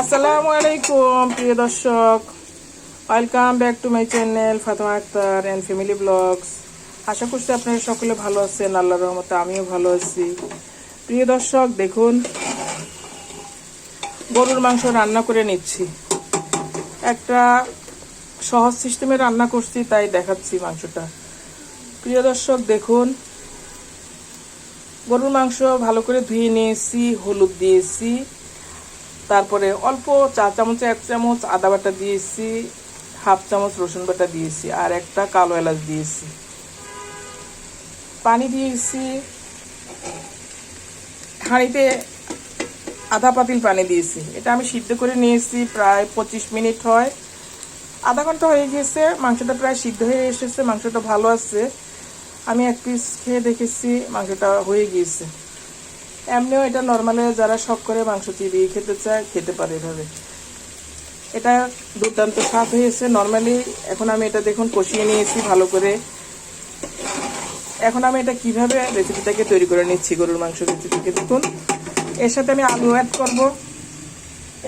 আসসালামু আলাইকুম, প্রিয় দর্শক। Welcome back to my channel Fatema Akter and family blogs আশা করছি আপনারা সকলে ভালো আছেন, আল্লাহর রহমতে আমিও ভালো আছি। প্রিয় দর্শক, দেখুন, গরুর মাংস রান্না করে নিচ্ছি। একটা সহজ সিস্টেমে রান্না করছি, তাই দেখাচ্ছি মাংসটা। প্রিয় দর্শক, দেখুন, গরুর মাংস ভালো করে ধুয়ে নিয়েছি, হলুদ দিয়েছি। তারপরে অল্প চা চামচ এক চামচ আদা বাটা দিয়েছি, হাফ চামচ রসুন বাটা দিয়েছি আর একটা কালো এলাচ দিয়েছি। পানি দিয়েছি, হাঁড়িতে আধা পাতিল পানি দিয়েছি। এটা আমি সিদ্ধ করে নিয়েছি, প্রায় পঁচিশ মিনিট হয়। আধা ঘণ্টা হয়ে গিয়েছে মাংসটা প্রায় সিদ্ধ হয়ে এসেছে, মাংসটা ভালো আছে। আমি এক পিস খেয়ে দেখেছি, মাংসটা হয়ে গিয়েছে। এমনিও এটা নর্মালে যারা শখ করে মাংস চিবিয়ে খেতে চায়, খেতে পারে এভাবে। এটা দুর্দান্ত স্বাদ হয়েছে। নর্মালি এখন আমি এটা দেখুন কষিয়ে নিয়েছি ভালো করে। এখন আমি এটা কীভাবে রেসিপিটাকে তৈরি করে নিচ্ছি, গরুর মাংস রেসিপিকে দেখুন, এর সাথে আমি আলু অ্যাড করব।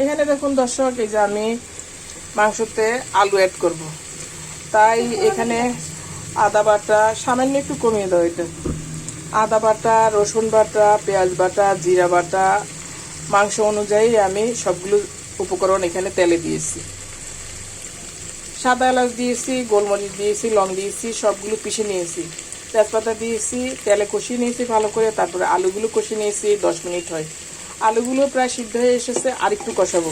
এখানে দেখুন দর্শক, এই যে আমি মাংসতে আলু অ্যাড করব। তাই এখানে আদা বাটা সামান্য একটু কমিয়ে দাও এটা। আদা বাটা, রসুন বাটা, পেঁয়াজ বাটা, জিরা বাটা, মাংস অনুযায়ী আমি সবগুলো উপকরণ এখানে তেলে দিয়েছি। সাদা এলাচ দিয়েছি, গোলমরিচ দিয়েছি, লং দিয়েছি, সবগুলো পিষে নিয়েছি। তেজপাতা দিয়েছি, তেলে কষিয়ে নিয়েছি ভালো করে, তারপরে আলুগুলো কষিয়ে নিয়েছি, দশ মিনিট হয়। আলুগুলো প্রায় সিদ্ধ হয়ে এসেছে আর একটু কষাবো।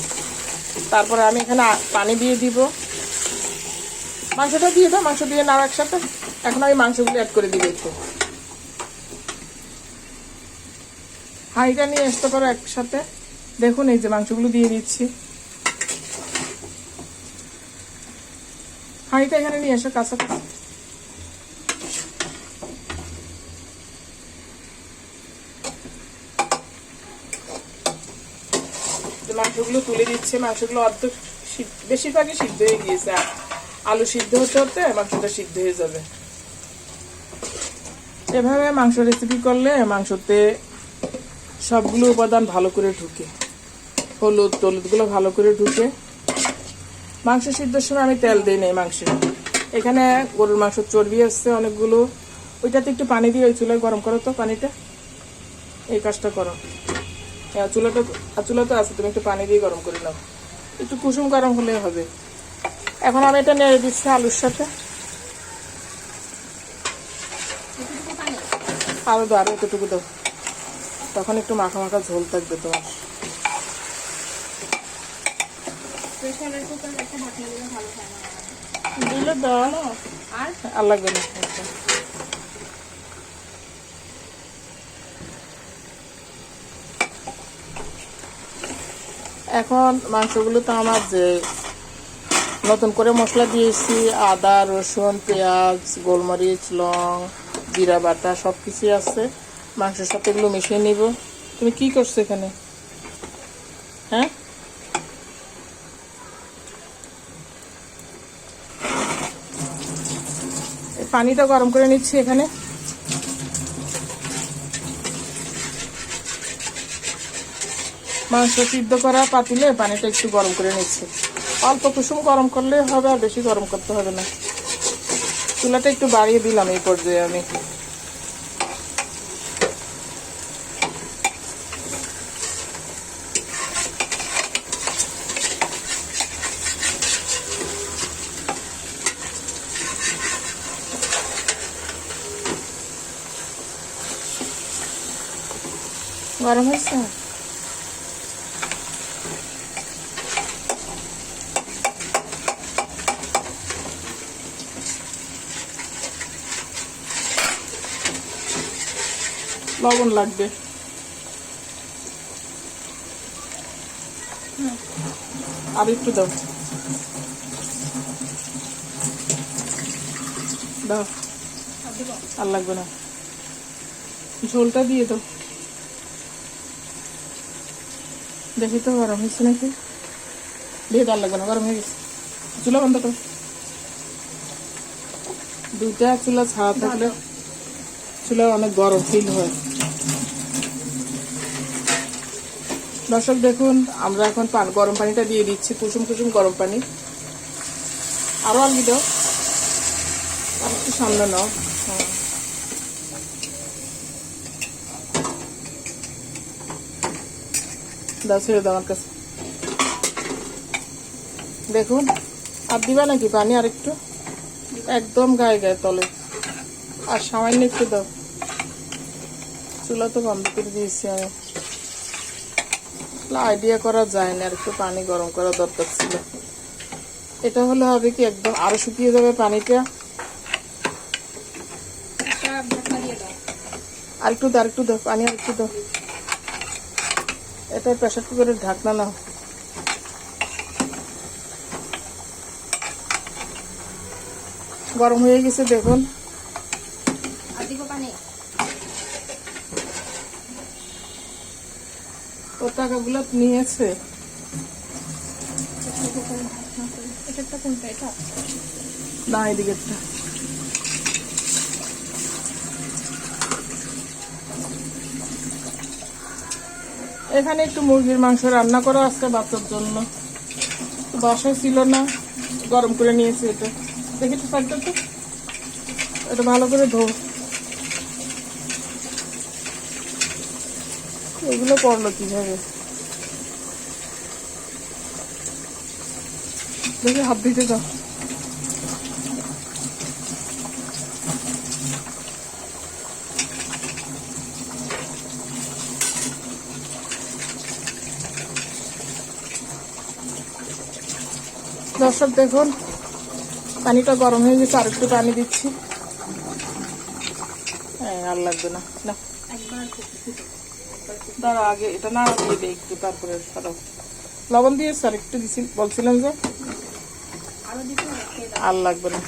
তারপরে আমি এখানে পানি দিয়ে দিব। মাংসটা দিয়ে দাও, মাংস দিয়ে নাও একসাথে এখন আমি মাংসগুলো অ্যাড করে দিব একটু। হাঁড়িটা নিয়ে আসতে পারো একসাথে। দেখুন এই যে মাংসগুলো দিয়ে দিচ্ছি। হাঁড়িটা এখানে নিয়ে এসো কাছাকাছি। মাংসগুলো তুলে দিচ্ছে, মাংসগুলো অর্ধেক বেশিরভাগই সিদ্ধ হয়ে গিয়েছে। আলু সিদ্ধ হতে হতে মাংসটা সিদ্ধ হয়ে যাবে। এভাবে মাংস রেসিপি করলে মাংসতে সবগুলো উপাদান ভালো করে ঢুকে। হলুদ, টলুদগুলো ভালো করে ঢুকে। মাংস সিদ্ধর সময় আমি তেল দিই নাই মাংসে এখানে গরুর মাংস চর্বি আসছে অনেকগুলো। ওইটাতে একটু পানি দিয়ে ওই চুলায় গরম করো তো পানিটা। এই কাজটা করো। হ্যাঁ চুলাটা চুলা তো আছে, তুমি একটু পানি দিয়ে গরম করে নাও। একটু কুসুম গরম হলে হবে। এখন আমি এটা নেড়ে দিচ্ছি আলুর সাথে। আরও দাও আরও এতটুকু দাও। তখন একটু মাখা মাখা ঝোল থাকবে তোমার। দিলে দাও আর? লাগবে না। এখন মাংসগুলো তো আমার যে নতুন করে মশলা দিয়েছি আদা রসুন পেঁয়াজ গোলমরিচ লং জিরা বাটা সব কিছুই আছে। মাংসের সাথে এগুলো মিশিয়ে নিব। তুমি কি করছ এখানে? হ্যাঁ? পানিটা গরম করে নিচ্ছি এখানে। মাংস সিদ্ধ করা পাতিলে পানিটা একটু গরম করে নিচ্ছি। অল্প কুসুম গরম করলে হবে আর বেশি গরম করতে হবে না। চুলাটা একটু বাড়িয়ে দিলাম এই পর্যায়ে আমি। গরম হয়েছে? লবণ লাগবে। আর একটু দাও। দাও। আর লাগবে না। ঝোলটা দিয়ে দাও। দেখি তো, গরম হয়েছে নাকি? দাও আর লাগবে না, গরম হয়ে গেছে। চুলা বন্ধ করো। দুইটা চুলা ছাড়া থাকলে চুলা অনেক গরম ফিল হয়। দর্শক, দেখুন, আমরা এখন পান, গরম পানিটা দিয়ে দিচ্ছি, কুসুম কুসুম গরম পানি। আরও আলগি দাও আর একটু সামনে নাও হ্যাঁ দাও ছেড়ে দাও আমার কাছে। দেখুন আর দিবা নাকি পানি আর একটু একদম গায়ে গায়ে তলে। আর সামান্য একটু দাও। চুলা তো বন্ধ করে দিয়েছি আমি। আইডিয়া করা যায় না আর একটু পানি গরম করা দরকার ছিল। এটা হলে হবে কি একদম আরও শুকিয়ে যাবে পানিটা। আর একটু দাও। আর একটু দাও পানি আর একটু দাও। এটা প্রেশার কুকারের ঢাকনা নাও গরম হয়ে গেছে দেখুন। ও টাকাগুলো নিয়েছে। এটা কোনটা? এটা না এদিকে এখানে একটু মুরগির মাংস রান্না করা আজকে বাচ্চার জন্য। তো বাসায় ছিল না গরম করে নিয়েছি এটা। দেখি তো সাইডটা তো এটা ভালো করে ধো। এগুলো করল কীভাবে? দেখি হাত দিতে দাও। দর্শক দেখুন, পানিটা গরম হয়ে গেছে আর একটু পানি দিচ্ছি। হ্যাঁ আর লাগবে না। দাঁড়া, আগে এটা না দিয়ে একটু, তারপরে লবণ দিয়ে স্যার একটু দিছি বলছিলাম যে। আরও লাগবে না।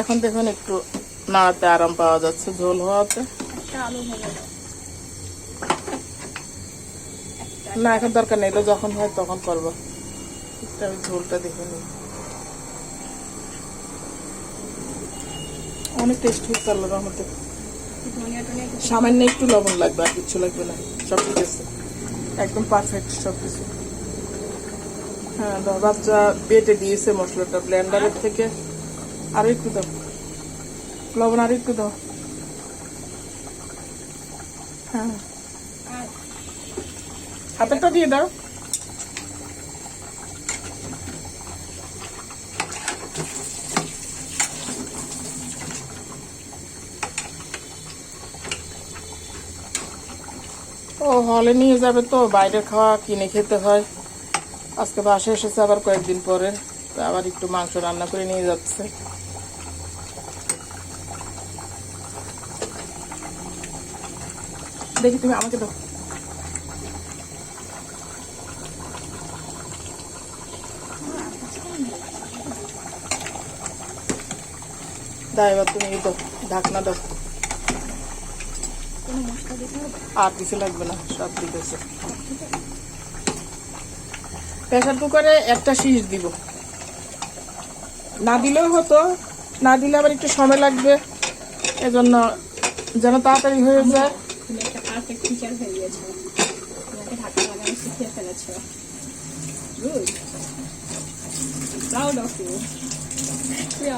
এখন দেখুন, একটু নাড়াতে আরাম পাওয়া যাচ্ছে, ঝোল হওয়াতে। না, এখন দরকার নেই যখন হয় তখন করব। একটু আমি ঝোলটা দেখে নিই। অনেক টেস্ট হয়েছে আল্লাহর রহমতে সামান্য একটু লবণ লাগবে, আর কিচ্ছু লাগবে না। সব ঠিক আছে। একদম পারফেক্ট সব কিছু। হ্যাঁ বাচ্চা বেটে দিয়েছে মশলাটা ব্লেন্ডারের থেকে। আর একটু দাও। লবণ আর একটু দাও। হ্যাঁ। হাতেরটা দিয়ে দাও। ও, হলে নিয়ে যাবে তো, বাইরে খাওয়া, কিনে খেতে হয়। আজকে বাসে এসেছে, আবার কয়েকদিন পরে। তো আবার একটু মাংস রান্না করে নিয়ে যাচ্ছে। দেখি তুমি আমাকে দাও। দাও এবার তুমি দাও, ঢাকনা দাও কোনো মশলা দিতে হবে আর কিছু লাগবে না, সব ঠিক আছে। প্রেশার কুকারে একটা শীষ দিব। না দিলেও হতো, না দিলে আবার একটু সময় লাগবে। এজন্য যেন তাড়াতাড়ি হয়ে যায়।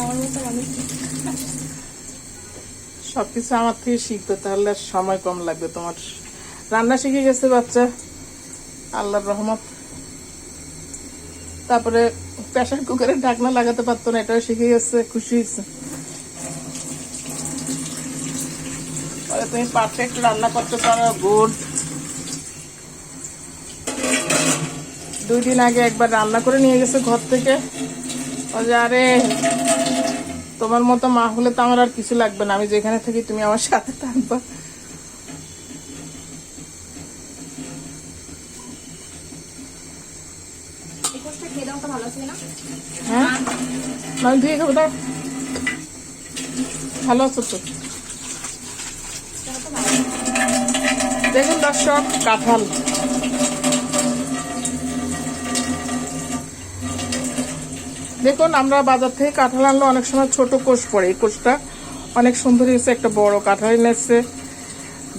আমার মতো মানুষ। সবকিছু আমার থেকে শিখতে তাহলে আর সময় কম লাগবে তোমার। রান্না শিখে গেছে বাচ্চা। আল্লাহর রহমত। তারপরে প্রেশার কুকারে ঢাকনা লাগাতে পারতো না, এটাও শিখে গেছে, খুশি হয়েছে। পরে তুমি পারফেক্ট রান্না করতে পারো গুড দুই দিন আগে একবার রান্না করে নিয়ে গেছে ঘর থেকে। ও যে আরে তোমার মতো মা হলে তো আমার আর কিছু লাগবে না। আমি যেখানে থাকি তুমি আমার সাথে থাকবা। হ্যাঁ? ধুয়ে খাব ভালো আছো তো? দেখুন দর্শক কাঁঠাল। দেখুন, আমরা বাজার থেকে কাঁঠাল আনলে অনেক সময় ছোট কোষ পড়ে। এই কোষটা অনেক সুন্দর হয়েছে, একটা বড় কাঁঠাল এনেছে।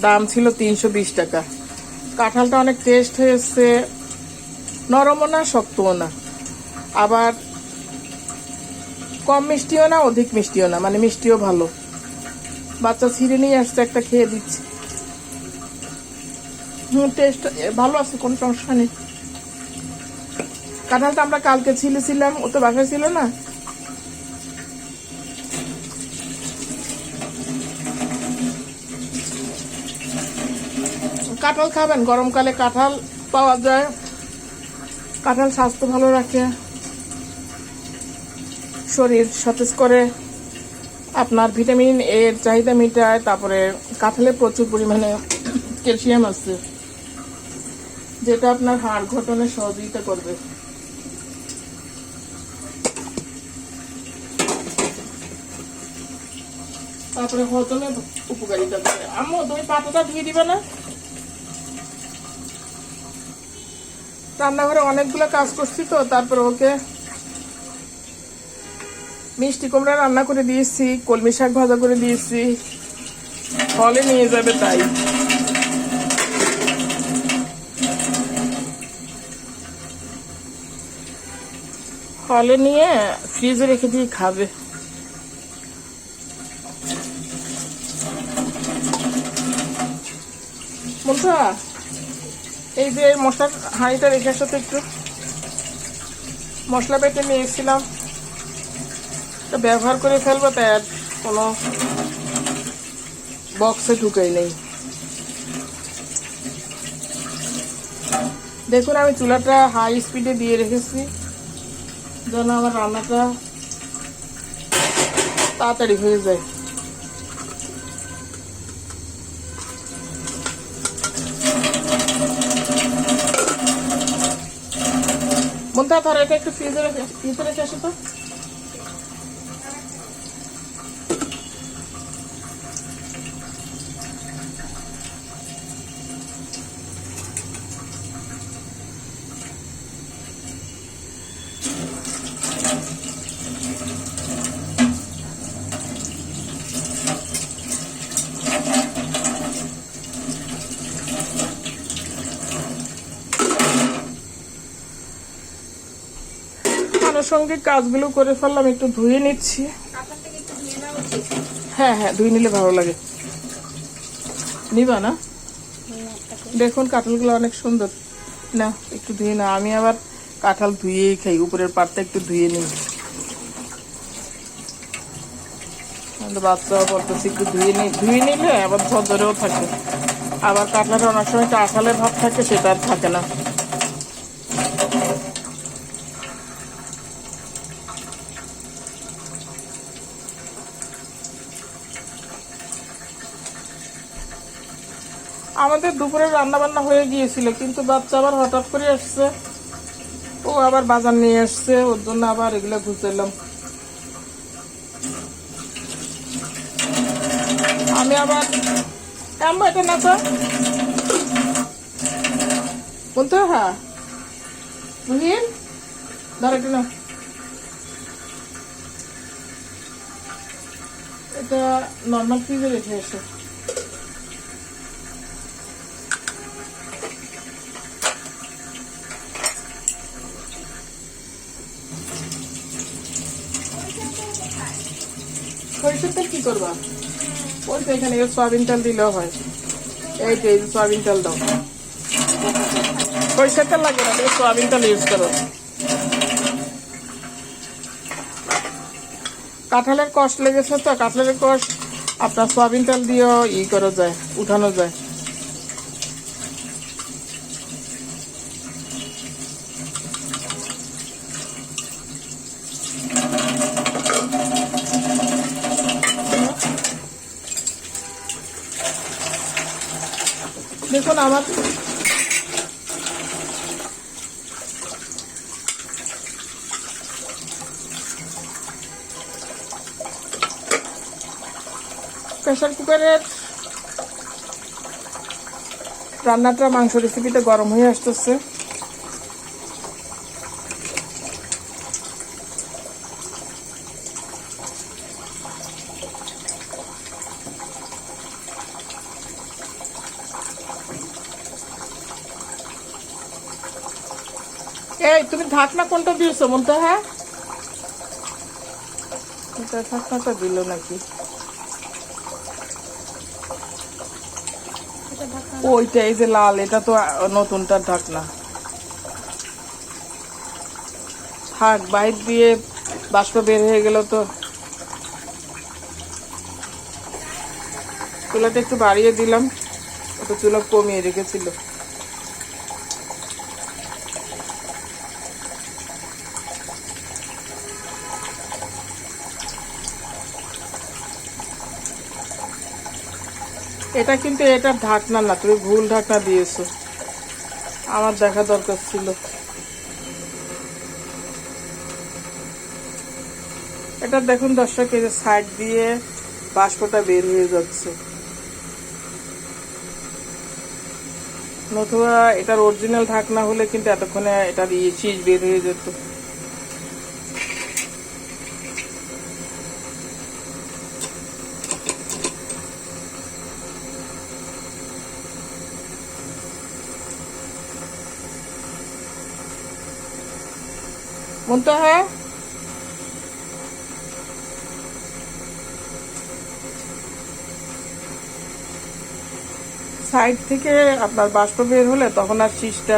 দাম ছিল তিনশো বিশ টাকা। কাঁঠালটা অনেক টেস্ট হয়েছে। নরমও না, শক্তও না। আবার কম মিষ্টিও না, অধিক মিষ্টিও না মানে মিষ্টিও ভালো। বাচ্চা ছিঁড়ে নিয়ে আসছে, একটা খেয়ে দিচ্ছে। হুম টেস্ট ভালো আছে, কোনো সমস্যা নেই। কাঁঠালটা আমরা কালকে ছিলেছিলাম, ও তো বাসায় ছিল না? কাঁঠাল খাবেন, গরমকালে কাঁঠাল পাওয়া যায়। কাঁঠাল স্বাস্থ্য ভালো রাখে। শরীর সতেজ করে। আপনার ভিটামিন এর চাহিদা মেটায়, তারপরে কাঁঠালে প্রচুর পরিমাণে ক্যালসিয়াম আছে, যেটা আপনার হাড় গঠনে সহযোগিতা করবে। তারপরে হজমে উপকারিতা করে আম্মু, তুমি পাতাটা ধুয়ে দিবে না? রান্নাঘরে অনেকগুলো কাজ করছি তো, তারপরে ওকে মিষ্টি কুমড়া রান্না করে দিয়েছি, কলমি শাক ভাজা করে দিয়েছি। ফলে নিয়ে যাবে তাই। ফলে নিয়ে ফ্রিজে রেখে দিয়ে খাবে। বলছা এই যে মশলার হাঁড়িটা রেখে তো একটু। মশলা বেটে নিয়ে এসেছিলাম তো ব্যবহার করে ফেলব, তাই আর কোনো বক্সে ঢুকাই নেই। দেখুন, আমি চুলাটা হাই স্পিডে দিয়ে রেখেছি। যেন আমার রান্নাটা তাড়াতাড়ি হয়ে যায়। ধর এটা একটু ফ্রিজে রেখে ভিতরে রেখে আসো তো। আনুষঙ্গিক কাজগুলো করে ফেললাম, একটু ধুয়ে নিচ্ছি। হ্যাঁ হ্যাঁ ধুয়ে নিলে ভালো লাগে। নিবা না? দেখুন, কাঁঠালগুলো অনেক সুন্দর। না, একটু ধুয়ে না, আমি আবার কাঁঠাল ধুয়েই খাই, উপরের পাটটা একটু ধুয়ে নিই। বাচ্চাও বলতেছি একটু ধুয়ে নিই ধুয়ে নিলে আবার ঝরঝরেও থাকে। আবার কাঁঠালের অনেক সময় কাঁঠালের ভাব থাকে, সেটা আর থাকে না। আমাদের দুপুরে রান্না বান্না হয়ে গিয়েছিল, কিন্তু বাচ্চা আবার হঠাৎ করে আসছে। ও আবার বাজার নিয়ে আসছে, ওর জন্য আবার এগুলো ঘুরতেলাম আমি আবার এটা না তো। বলতো হ্যাঁ। এটা না এটা নর্মাল ফ্রিজে রেখে এসে সরিষার তেল কি করবা? ওই তো এখানে সয়াবিন তেল দিলেও হয়। এই তো এই যে সয়াবিন তেল দাও। সরিষার তেল লাগে না, তুমি তেল ইউজ করো। কাঁঠালের কষ্ট লেগেছে তো, কাঁঠালের কষ্ট, আপনার সয়াবিন তেল দিয়েও ই করা যায়, উঠানো যায়। দেখুন আমার। প্রেশার কুকারের রান্নাটা মাংস রেসিপিটা গরম হয়ে আসতেছে। এই তুমি ঢাকনা কোনটা দিয়েছ মনটা হ্যাঁ? এটা ঢাকনাটা দিল নাকি? ওইটা এই যে লাল এটা তো নতুনটার ঢাকনা। থাক বাইর দিয়ে বাষ্প বের হয়ে গেল তো। চুলাটা একটু বাড়িয়ে দিলাম ওটা চুলা কমিয়ে রেখেছিল। এটা কিন্তু এটার ঢাকনা না, তুমি ভুল ঢাকনা দিয়েছ। আমার দেখা দরকার ছিল। এটা দেখুন দর্শক, এই যে সাইড দিয়ে বাষ্পটা বের হয়ে যাচ্ছে। নতুবা এটার অরিজিনাল ঢাকনা হলে কিন্তু এতক্ষণে এটার ইয়ে চিজ বের হয়ে যেত। মনটা হ্যাঁ? সাইড থেকে আপনার বাষ্প বের হলে তখন আর শীষটা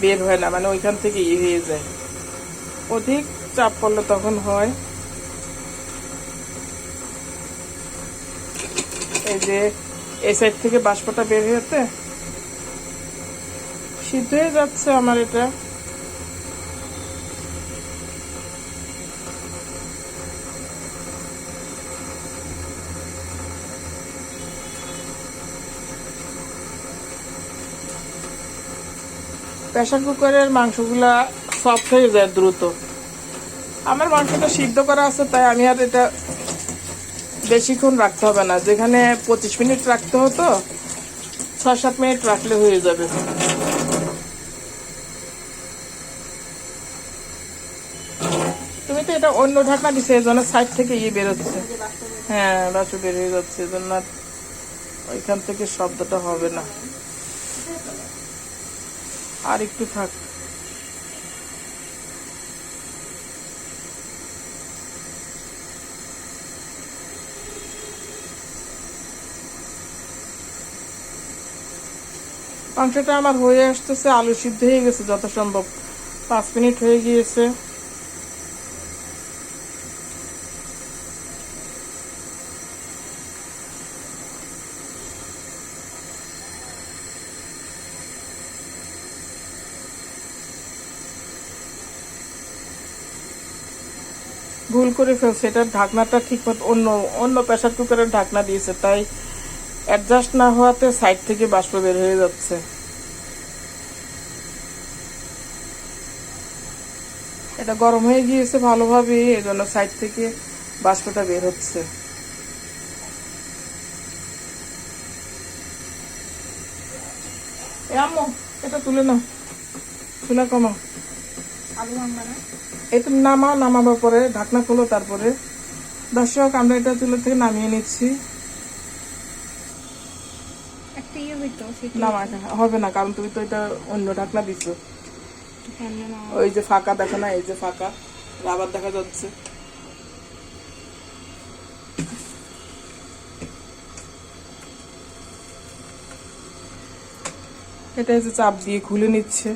বের হয় না মানে ওইখান থেকে ইয়ে হয়ে যায়। অধিক চাপ পড়লে তখন হয়। এই যে, এই সাইড থেকে বাষ্পটা বের হয়েছে। সিদ্ধ হয়ে যাচ্ছে আমার এটা। প্রেশার কুকারের মাংসগুলা সফট হয়ে যায় দ্রুত। আমার মাংসটা সিদ্ধ করা আছে, তাই আমি আর এটা বেশিক্ষণ রাখতে হবে না। যেখানে পঁচিশ মিনিট রাখতে হতো ছয় সাত মিনিট রাখলে হয়ে যাবে। তুমি তো এটা অন্য ঢাকনা দিছে, এই জন্য সাইড থেকে ইয়ে বেরোচ্ছে হ্যাঁ বাসু বের হয়ে যাচ্ছে, এই জন্য ওইখান থেকে শব্দটা হবে না। আর একটু থাক। মাংসটা আমার হয়ে আসতেছে, আলু সিদ্ধ হয়ে গেছে যত সম্ভব পাঁচ মিনিট হয়ে গিয়েছে। ভুল করে ফেলছে। এটার ঢাকনাটা ঠিক মতো অন্য অন্য প্রেসার কুকারের ঢাকনা দিয়েছে, তাই অ্যাডজাস্ট না হওয়াতে সাইড থেকে বাষ্প বের হয়ে যাচ্ছে। এটা গরম হয়ে গিয়েছে ভালোভাবে এই জন্য সাইড থেকে বাষ্পটা বের হচ্ছে। আম্মু, এটা তুলে নাও। তুলে কমাও। তো নামাও নামাবার পরে ঢাকনা খোলো তারপরে দর্শক আমরা এটা চুলো থেকে নামিয়ে নিচ্ছি। ইয়ে নামা হবে না কারণ তুমি তো এটা অন্য ঢাকনা দিছো। না ওই যে ফাঁকা দেখো না এই যে ফাঁকা রাবার দেখা যাচ্ছে। এটা এই যে চাপ দিয়ে খুলে নিচ্ছে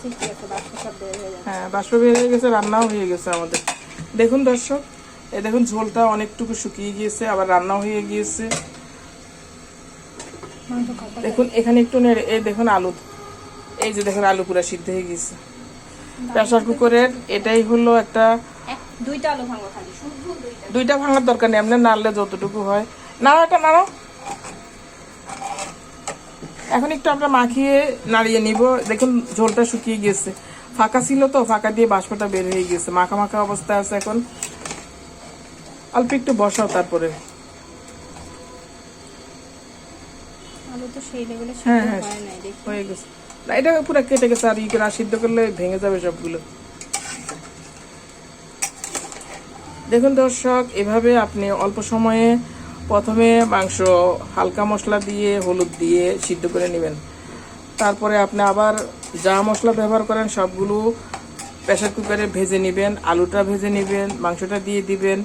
ঠিকই আছে বাচ্চা সব বের হয়ে বাষ্প বের হয়ে গেছে রান্নাও হয়ে গেছে আমাদের। দেখুন দর্শক এই দেখুন ঝোলটা অনেকটুকু শুকিয়ে গিয়েছে আবার রান্নাও হয়ে গিয়েছে। দেখুন এখানে একটু এই দেখুন আলু। এই যে দেখুন আলু পুরা সিদ্ধ হয়ে প্রেসার কুকারের এটাই হলো একটা দুইটা আলু ভাঙবো খালি দুইটা। দুইটা ভাঙার দরকার নেই নাড়লে যতটুকু হয়। নাড়া একটা নাড়া। এখন একটু আমরা মাখিয়ে নাড়িয়ে নিব। দেখুন ঝোলটা শুকিয়ে গিয়েছে। ফাঁকা ছিল তো ফাঁকা দিয়ে বাষ্পটা বের হয়ে গিয়েছে মাখা মাখা অবস্থা আছে এখন। অল্প একটু বসাও তারপরে। হ্যাঁ, হ্যাঁ। নাই দেখি। গেছে। এটা পুরো কেটে গেছে আর ই করে সিদ্ধ করলে ভেঙে যাবে সবগুলো। দেখুন দর্শক এভাবে আপনি অল্প সময়ে প্রথমে মাংস হালকা মশলা দিয়ে হলুদ দিয়ে সিদ্ধ করে নেবেন। তারপরে আপনি আবার যা মশলা ব্যবহার করেন সবগুলো প্রেসার কুকারে ভেজে নেবেন আলুটা ভেজে নেবেন মাংসটা দিয়ে দিবেন।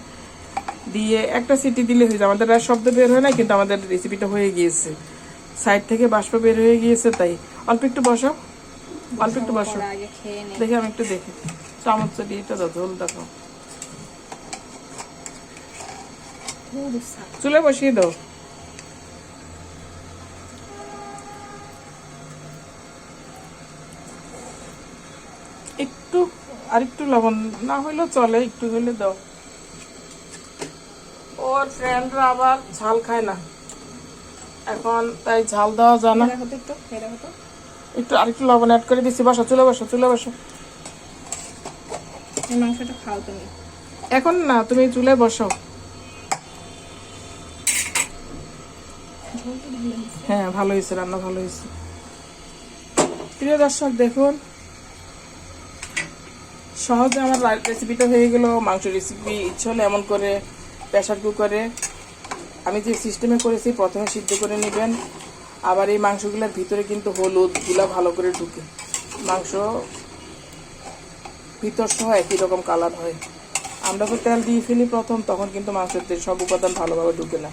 দিয়ে একটা সিটি দিলে হয়ে যাবে আমাদের আর শব্দ বের হয় না কিন্তু আমাদের রেসিপিটা হয়ে গিয়েছে। সাইড থেকে বাষ্প বের হয়ে গিয়েছে তাই। অল্প একটু বসো। অল্প একটু বসো দেখি আমি একটু দেখি। চামচ দিয়ে এটা দাও ঝোল দেখো। চুলে বসিয়ে দাও। আর একটু লবণ না হইলেও চলে একটু হইলে দাও। ওর ফ্রেন্ডরা আবার ঝাল খায় না। এখন তাই ঝাল দেওয়া যায় না। একটু তো একটু লবণ অ্যাড করে দিচ্ছি বসো চুলে বসো চুলে বসো। মাংসটা খাও তুমি। এখন না তুমি চুলে বসো। হ্যাঁ ভালো হয়েছে রান্না ভালো হয়েছে। প্রিয় দর্শক দেখুন সহজে আমার রেসিপিটা হয়ে গেল মাংস রেসিপি ইচ্ছে হলে এমন করে প্রেশার কুকারে আমি যে সিস্টেমে করেছি, প্রথমে সিদ্ধ করে নেবেন। আবার এই মাংসগুলোর ভিতরে কিন্তু হলুদগুলা ভালো করে ঢুকে। মাংস ভিতর সহ একই রকম কালার হয়। আমরা তো তেল দিয়ে ফেলি প্রথম, তখন কিন্তু মাংসের সব উপাদান ভালোভাবে ঢুকে না।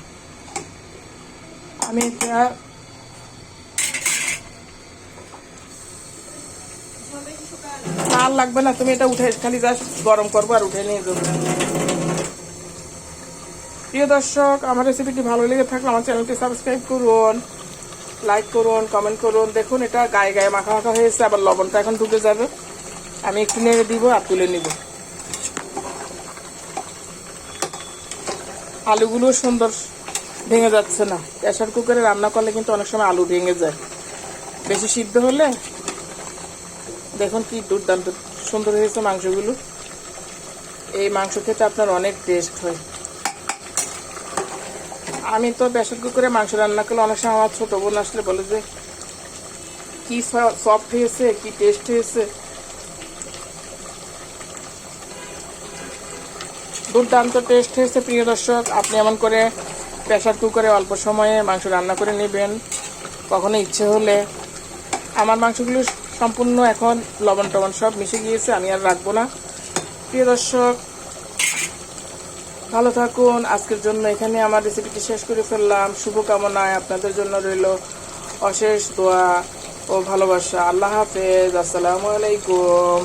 আমি এটা আর লাগবে না, তুমি এটা উঠে খালি জাস্ট গরম করব আর উঠে নিয়ে যাব। প্রিয় দর্শক, আমার রেসিপিটি ভালো লেগে থাকলে আমার চ্যানেলটি সাবস্ক্রাইব করুন লাইক করুন কমেন্ট করুন। দেখুন, এটা গায়ে গায়ে মাখা মাখা হয়েছে আবার লবণটা এখন ঢুকে যাবে। আমি একটু নেড়ে দিব আর তুলে নিব। আলুগুলো সুন্দর ভেঙে যাচ্ছে না। প্রেশার কুকারে রান্না করলে কিন্তু অনেক সময় আলু ভেঙে যায়। বেশি সিদ্ধ হলে দেখুন কি দুর্দান্ত সুন্দর হয়েছে মাংসগুলো। এই মাংস খেতে আপনার অনেক টেস্ট হয়। আমি তো প্রেশার কুকারে মাংস রান্না করলে অনেক সময় আমার ছোটো বোন আসলে বলে যে, কি সফট হয়েছে, কি টেস্ট হয়েছে? দুর্দান্ত টেস্ট হয়েছে, প্রিয় দর্শক। আপনি এমন করে প্রেশার কুকারে অল্প সময়ে মাংস রান্না করে নেবেন। কখনো ইচ্ছে হলে। আমার মাংসগুলো সম্পূর্ণ এখন লবণ টবণ সব মিশে গিয়েছে, আমি আর রাখব না। প্রিয় দর্শক, ভালো থাকুন। আজকের জন্য এখানে আমার রেসিপিটি শেষ করে ফেললাম। শুভকামনায় আপনাদের জন্য রইল অশেষ দোয়া ও ভালোবাসা। আল্লাহ হাফেজ। আসসালামু আলাইকুম।